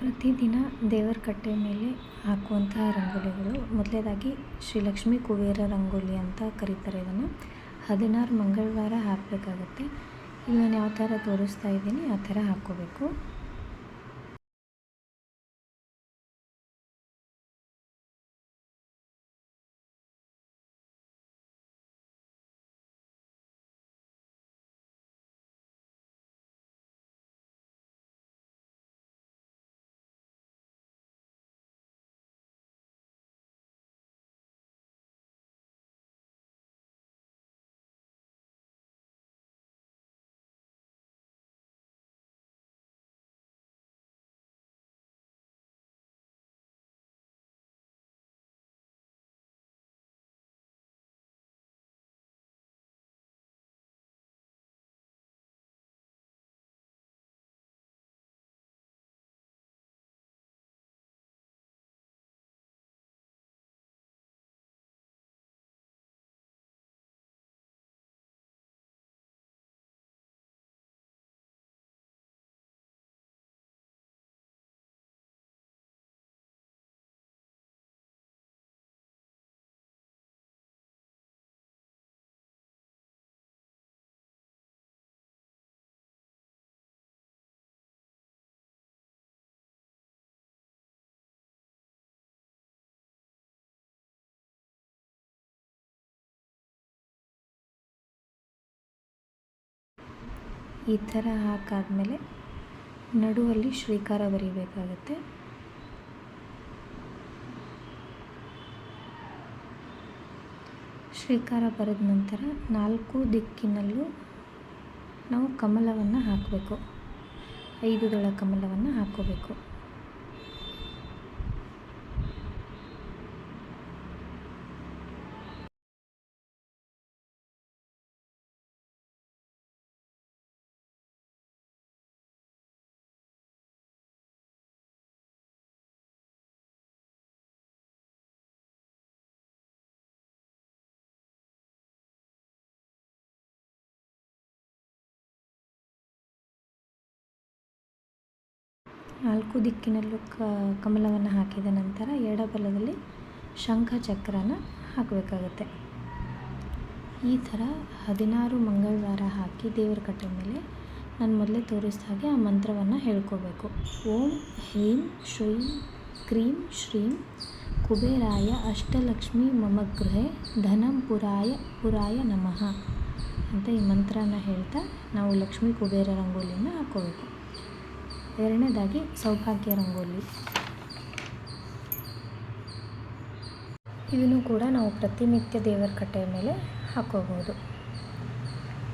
ಪ್ರತಿದಿನ ದೇವರ ಕಟ್ಟೆ ಮೇಲೆ ಹಾಕುವಂತಹ ರಂಗೋಲಿಗಳು. ಮೊದಲನೇದಾಗಿ ಶ್ರೀ ಲಕ್ಷ್ಮಿ ಕುಬೇರ ರಂಗೋಲಿ ಅಂತ ಕರೀತಾರೆ ಇದನ್ನು. ಹದಿನಾರು ಮಂಗಳವಾರ ಹಾಕಬೇಕಾಗುತ್ತೆ. ಇಲ್ಲಿ ನಾನು ಯಾವ ಥರ ತೋರಿಸ್ತಾ ಇದ್ದೀನಿ ಆ ಥರ ಹಾಕ್ಕೋಬೇಕು. ಈ ಥರ ಹಾಕಾದಮೇಲೆ ನಡುವಲ್ಲಿ ಶ್ರೀಕಾರ ಬರೀಬೇಕಾಗತ್ತೆ. ಶ್ರೀಕಾರ ಬರೆದ ನಂತರ ನಾಲ್ಕು ದಿಕ್ಕಿನಲ್ಲೂ ನಾವು ಕಮಲವನ್ನು ಹಾಕಬೇಕು. ಐದು ದಳ ಕಮಲವನ್ನು ಹಾಕ್ಕೋಬೇಕು. ನಾಲ್ಕು ದಿಕ್ಕಿನಲ್ಲೂ ಕಮಲವನ್ನು ಹಾಕಿದ ನಂತರ ಎಡಬಲದಲ್ಲಿ ಶಂಖ ಚಕ್ರನ ಹಾಕಬೇಕಾಗತ್ತೆ. ಈ ಥರ ಹದಿನಾರು ಮಂಗಳವಾರ ಹಾಕಿ ದೇವರ ಕಟ್ಟೆ ಮೇಲೆ ನಾನು ಮೊದಲೇ ತೋರಿಸಿದ ಹಾಗೆ ಆ ಮಂತ್ರವನ್ನು ಹೇಳ್ಕೋಬೇಕು. ಓಂ ಹೀಂ ಶ್ರೀಂ ಕ್ರೀಂ ಶ್ರೀಂ ಕುಬೇರಾಯ ಅಷ್ಟಲಕ್ಷ್ಮಿ ಮಮ ಗೃಹೆ ಧನಂ ಪುರಾಯ ಪುರಾಯ ನಮಃ ಅಂತ ಈ ಮಂತ್ರನ ಹೇಳ್ತಾ ನಾವು ಲಕ್ಷ್ಮೀ ಕುಬೇರ ರಂಗೋಲಿಯನ್ನು ಹಾಕ್ಕೋಬೇಕು ಎರಡನೇದಾಗಿ ಸೌಭಾಗ್ಯ ರಂಗೋಲಿ. ಇದನ್ನು ಕೂಡ ನಾವು ಪ್ರತಿನಿತ್ಯ ದೇವರ ಕಟ್ಟೆಯ ಮೇಲೆ ಹಾಕೋಬೋದು.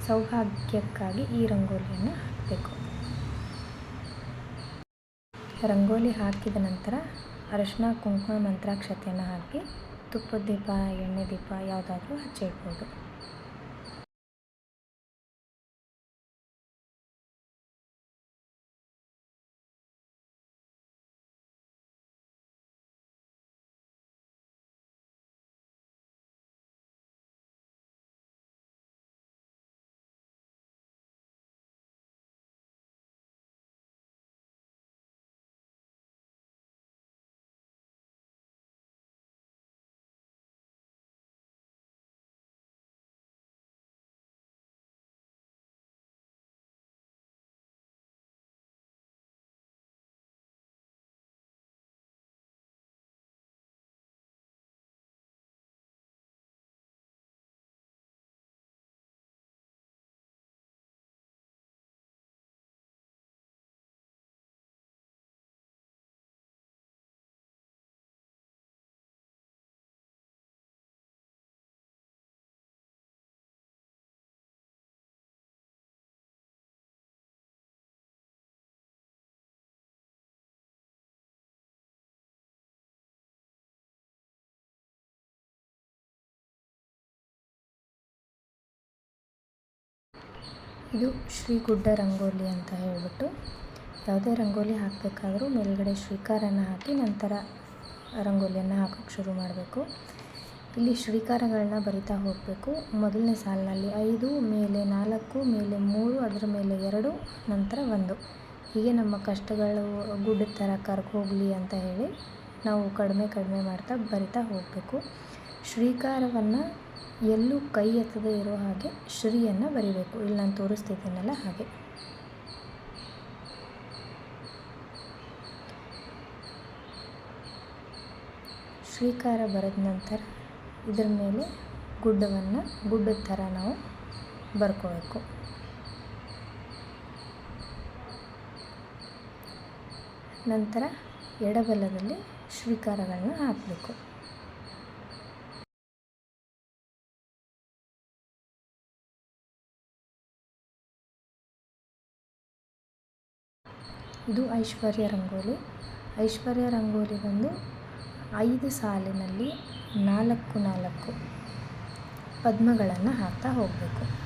ಸೌಭಾಗ್ಯಕ್ಕಾಗಿ ಈ ರಂಗೋಲಿಯನ್ನು ಹಾಕಬೇಕು. ರಂಗೋಲಿ ಹಾಕಿದ ನಂತರ ಅರಶಿನ, ಕುಂಕುಮ, ಮಂತ್ರಾಕ್ಷತೆಯನ್ನು ಹಾಕಿ ತುಪ್ಪದ ದೀಪ, ಎಣ್ಣೆ ದೀಪ ಯಾವುದಾದ್ರೂ ಹಚ್ಚಿಡ್ಬೋದು ಇದು ಶ್ರೀ ಗುಡ್ಡ ರಂಗೋಲಿ ಅಂತ ಹೇಳ್ಬಿಟ್ಟು ಯಾವುದೇ ರಂಗೋಲಿ ಹಾಕಬೇಕಾದ್ರೂ ಮೇಲ್ಗಡೆ ಶ್ರೀಕಾರನ ಹಾಕಿ ನಂತರ ರಂಗೋಲಿಯನ್ನು ಹಾಕೋಕ್ಕೆ ಶುರು ಮಾಡಬೇಕು. ಇಲ್ಲಿ ಶ್ರೀಕಾರಗಳನ್ನ ಬರಿತಾ ಹೋಗಬೇಕು. ಮೊದಲನೇ ಸಾಲಿನಲ್ಲಿ ಐದು, ಮೇಲೆ ನಾಲ್ಕು, ಮೇಲೆ ಮೂರು, ಅದರ ಮೇಲೆ ಎರಡು, ನಂತರ ಒಂದು. ಹೀಗೆ ನಮ್ಮ ಕಷ್ಟಗಳು ಗುಡ್ಡದ ಥರ ಕರ್ಕೋಗ್ಲಿ ಅಂತ ಹೇಳಿ ನಾವು ಕಡಿಮೆ ಕಡಿಮೆ ಮಾಡ್ತಾ ಬರಿತಾ ಹೋಗಬೇಕು. ಶ್ರೀಕಾರವನ್ನು ಎಲ್ಲೂ ಕೈ ಎತ್ತದೇ ಇರೋ ಹಾಗೆ ಶ್ರೀಯನ್ನು ಬರಿಬೇಕು. ಇಲ್ಲಿ ನಾನು ತೋರಿಸ್ತಿದ್ದೀನಲ್ಲ ಹಾಗೆ. ಶ್ರೀಕಾರ ಬರೆದ ನಂತರ ಇದರ ಮೇಲೆ ಗುಡ್ಡವನ್ನು, ಗುಡ್ಡದ ಥರ ನಾವು ಬರ್ಕೋಬೇಕು. ನಂತರ ಎಡಬಲದಲ್ಲಿ ಶ್ರೀಕಾರಗಳನ್ನ ಹಾಕಬೇಕು. ಇದು ಐಶ್ವರ್ಯ ರಂಗೋಲಿ. ಐಶ್ವರ್ಯ ರಂಗೋಲಿ ಬಂದು ಐದು ಸಾಲಿನಲ್ಲಿ ನಾಲ್ಕು ನಾಲ್ಕು ಪದ್ಮಗಳನ್ನು ಹಾಕ್ತಾ ಹೋಗಬೇಕು.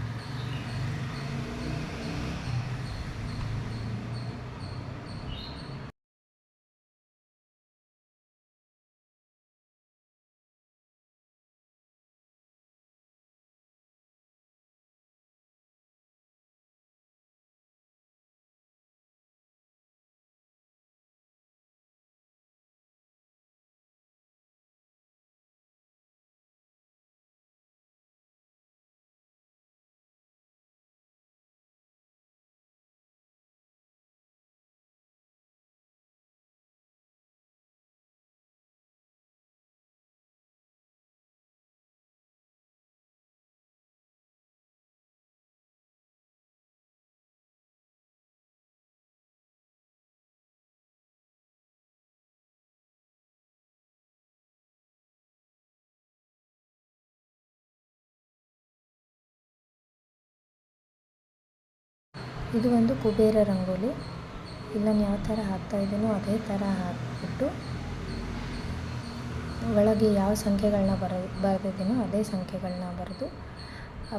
ಇದು ಒಂದು ಕುಬೇರ ರಂಗೋಲಿ. ಇಲ್ಲಿ ನಾನು ಯಾವ ಥರ ಇದ್ದೀನೋ ಅದೇ ಥರ ಹಾಕಿಬಿಟ್ಟು ಒಳಗೆ ಯಾವ ಸಂಖ್ಯೆಗಳನ್ನ ಬರ, ಬರೆದಿದ್ದೀನೋ ಅದೇ ಸಂಖ್ಯೆಗಳನ್ನ ಬರೆದು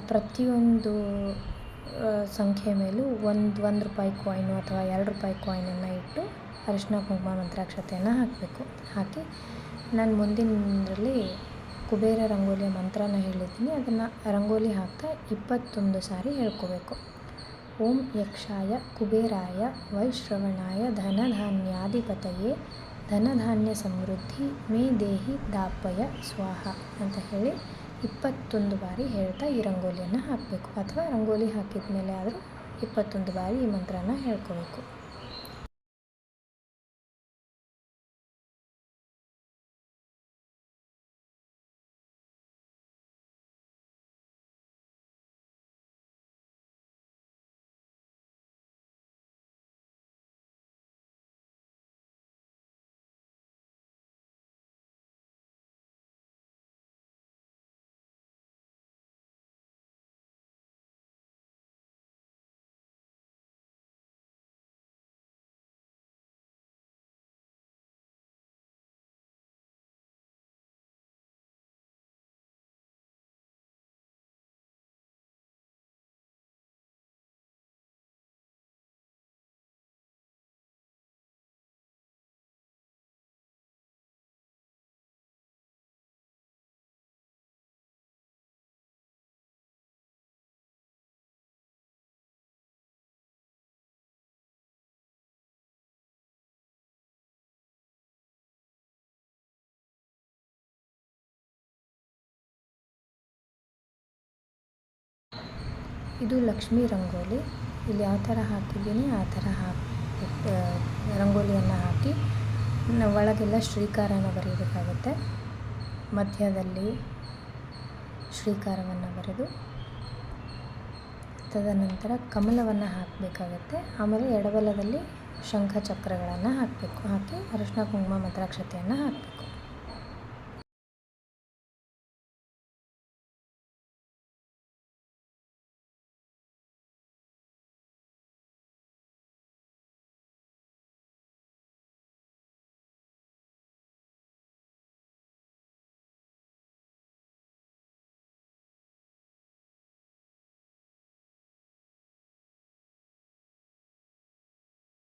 ಪ್ರತಿಯೊಂದು ಸಂಖ್ಯೆ ಮೇಲೂ ಒಂದು ಒಂದು ರೂಪಾಯಿ ಕಾಯಿನು ಅಥವಾ ಎರಡು ರೂಪಾಯಿ ಕಾಯಿನನ್ನು ಇಟ್ಟು ಅರಿಶಿನ ಕುಂಕುಮ, ಮಂತ್ರಾಕ್ಷತೆಯನ್ನು ಹಾಕಬೇಕು. ಹಾಕಿ ನಾನು ಮುಂದಿನದರಲ್ಲಿ ಕುಬೇರ ರಂಗೋಲಿಯ ಮಂತ್ರನ ಹೇಳಿದ್ದೀನಿ. ಅದನ್ನು ರಂಗೋಲಿ ಹಾಕ್ತಾ ಇಪ್ಪತ್ತೊಂದು ಸಾರಿ ಹೇಳ್ಕೋಬೇಕು. ಓಂ ಯಕ್ಷಾಯ ಕುಬೇರಾಯ ವೈಶ್ರವಣಾಯ ಧನಧಾನ್ಯಾಧಿಪತಯೇ, ಧನಧಾನ್ಯ ಸಮೃದ್ಧಿ ಮೇ ದೇಹಿ ದಾಪಯ ಸ್ವಾಹ ಅಂತ ಹೇಳಿ ಇಪ್ಪತ್ತೊಂದು ಬಾರಿ ಹೇಳ್ತಾ ಈ ರಂಗೋಲಿಯನ್ನು ಹಾಕಬೇಕು. ಅಥವಾ ರಂಗೋಲಿ ಹಾಕಿದ ಮೇಲೆ ಆದರೂ ಇಪ್ಪತ್ತೊಂದು ಬಾರಿ ಈ ಮಂತ್ರನ ಹೇಳ್ಕೋಬೇಕು. ಇದು ಲಕ್ಷ್ಮೀ ರಂಗೋಲಿ. ಇಲ್ಲಿ ಯಾವ ಥರ ಹಾಕಿದ್ದೀನಿ, ಆ ಥರ ಹಾಕಿ ರಂಗೋಲಿಯನ್ನು ಹಾಕಿ ಒಳಗೆಲ್ಲ ಶ್ರೀಕಾರನ ಬರೀಬೇಕಾಗುತ್ತೆ. ಮಧ್ಯದಲ್ಲಿ ಶ್ರೀಕಾರವನ್ನು ಬರೆದು, ತದನಂತರ ಕಮಲವನ್ನು ಹಾಕಬೇಕಾಗತ್ತೆ. ಆಮೇಲೆ ಎಡಬಲದಲ್ಲಿ ಶಂಖ ಚಕ್ರಗಳನ್ನು ಹಾಕಬೇಕು. ಹಾಕಿ ಅರಿಶಿನ ಕುಂಕುಮ ಮದ್ರಾಕ್ಷತೆಯನ್ನು ಹಾಕಬೇಕು.